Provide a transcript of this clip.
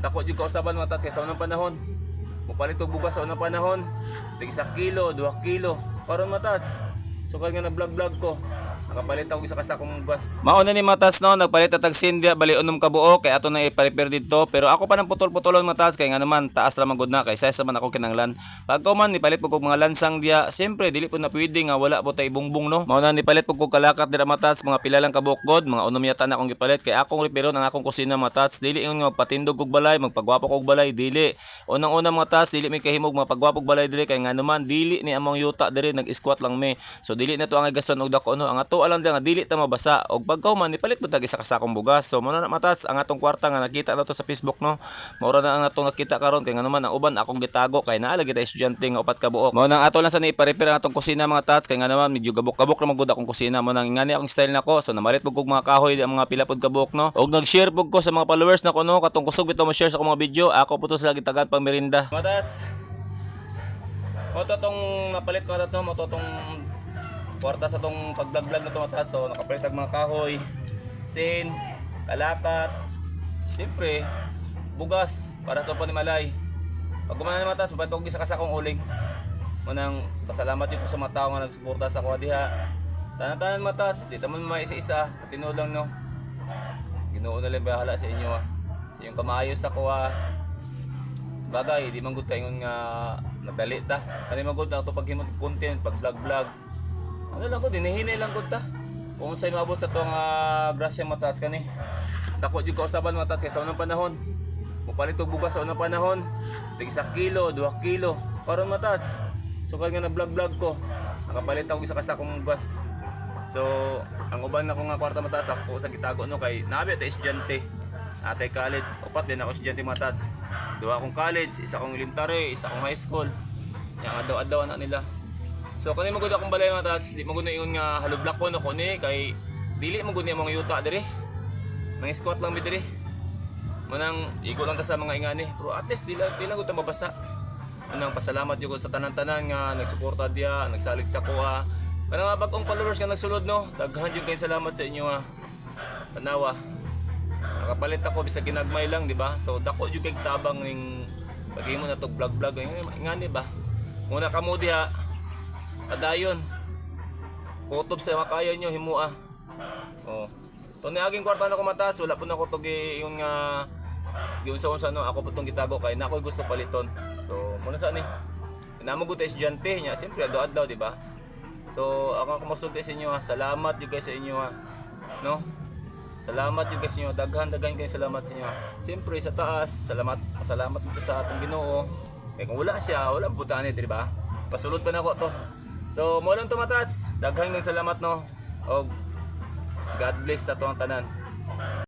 dako jud kausaban mga tats kay sa unang panahon. Mupalit bugas sa unang panahon. Tig isa kilo, duha kilo. Karon mga tats. So nga na vlog vlog ko. Nakapalit ako isa ka sakong bugas. Mauna ni matas no, nagpalit at Sindia bali unom ka buo. Kay ato na i-prepare dito. Pero ako pa nang putol-putolon matas. Kay nga naman taas ra magud na. Kay sa man ako kinanglan. Pag ko man nipalit kog mga lansang dia, siyempre dili po na pwede nga wala po tay bungbong no. Mauna nipalit pug kog kalakat dira matas. Mga pila lang ka buok god, mga unom yata na akong gipalit kay akong repero ang akong kusina matas. Dili ingon nga magpatindog kog balay, magpagwapo kog balay dili. Unang-una mga tas dili may kahimog magpagwapo balay dili. Kay nga naman dili ni among yuta diri. Nag-squat lang me. So dili na to ang gaston og dako no. Ang ato alam nga dili ta mabasa og pagkaw man nipalit mo isa ka sakong bugas. So mo na matats ang atong kwarta nga nakita na to sa Facebook no. Maura na ang atong nakita karon kay nga naman ang uban akong gitago kay naa lagi ta estudyante nga upat ka buok. Mao nang ato lang sa ni-prepare ang atong kusina mga tats kay nga naman medyo gabok-gabok ra magud akong kusina mo nang ingani akong style nako. So namalit pug kog mga kahoy ang mga pila pod ka buok no. Og nag-share pug ko sa mga followers nako no katong kusog bitaw mo share sa akong mga video. Ako po to sila gitagan pang merinda. Mga tats. Mo to tong napalit mga tats mo to tong kwarta sa tong pagblog-vlog na tumatat so nakapalit ang mga kahoy sin kalakat. Siyempre bugas para to panimalay pag gumana na matas papalit ko isa kasakong uling. Munang pasalamat yun ko sa mga tao nga nagsuporta sa kuha diha tanan-tanan matas di taman may isa-isa sa tinulang no? Ginoo na lang bahala sa inyo ah. sa inyong kamayo sa kuha bagay di man gud kaingon nga nagdali ta. Kani man gud na to paghimot content pag vlog vlog ano lang ko dinihinay lang ko ta. Kung sa'yo mabot sa tong uh, grasya matats kani dako jud kausaban matats kay sa unang panahon. Mupalit og bugas sa unang panahon. Tig isa kilo duha kilo. Karon matats so kaya nga na vlog vlog ko nakapalit ako isa ka sakong bugas so ang uban na ko nga kwarta mataas ako sa gitago no kay nabi ta estudyante Atay college, upat din ako estudyante mga tats. Duha akong college, isa akong elementary, isa akong high school. Yang adlaw-adlaw na nila. So kani magud akong balay mga tats, di magud na ingon nga halublak ko na kuni kay dili magud ni mga yuta diri. Nang squat lang mi diri. Manang igo lang ka sa mga ingani, pero at least dila dila gud ta mabasa. Manang pasalamat jud sa tanan-tanan nga nagsuporta diya, nagsalig sa kuha. Kanang mga bagong followers nga nagsulod no, daghan jud kay salamat sa inyo ha. Tanawa. Nakapalit ako bisag ginagmay lang, di ba? So dako jud kay tabang ning paghimo na tog vlog vlog ngani ba? Muna kamo diha Padayon. Kutob sa makaya nyo, himua. Oh. To ni aging kwarta na ko mataas, wala po na ko to gi yung nga giun sa unsa no, ako po tong gitago kay na ako gusto paliton. So, muna sa ni. Inamo ko ta estudyante niya, siyempre adlaw di ba? So, ako kumusulti sa inyo ha. Salamat yung guys sa inyo ha. No? Salamat yung guys inyo. Daghan daghan kayo salamat sa inyo. ha. Siyempre sa taas, salamat salamat dito sa atong Ginoo. Kaya kung wala siya, wala putani, di ba? Pasulod pa na ko to. So, mo lang tumatats. Daghang ng salamat no. Og God bless sa tuwang tanan.